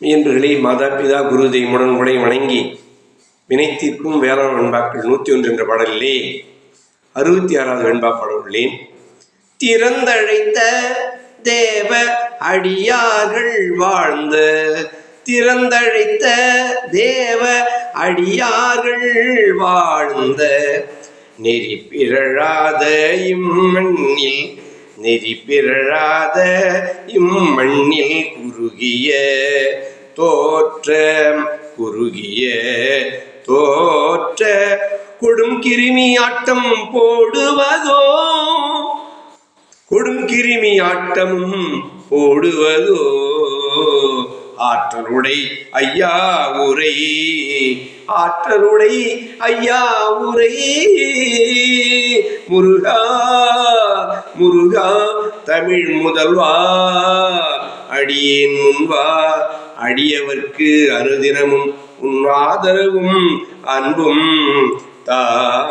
இயன்றுகளை மாதா பிதா குரு தெய்வமுடன் உடை வணங்கி வினைத்திற்கும் வேளாண் வெண்பாக்கள் நூற்றி ஒன்று என்ற பாடலிலே அறுபத்தி ஆறாவது வெண்பா பாடவுள்ளேன் உள்ளேன் திறந்தழைத்த தேவ அடியார்கள் வாழ்ந்த திறந்தழைத்த தேவ அடியார்கள் வாழ்ந்த நெறி பிறழாத இம்மண்ணில் நெறி பிறழாத இம்மண்ணில் குறுகிய தோற்ற குறுகிய தோற்ற கொடும் கிருமி ஆட்டம் போடுவதோ? கொடும் கிருமி ஆட்டமும் போடுவதோ? ஆற்றலுடை ஐயா உரை ஆற்றலுடை ஐயா உரை. முருகா முருகா தமிழ் முதல்வா அடியேன் முன்வா. அடியவர்க்கு அனுதினமும் உன் ஆதரவும் அன்பும் தா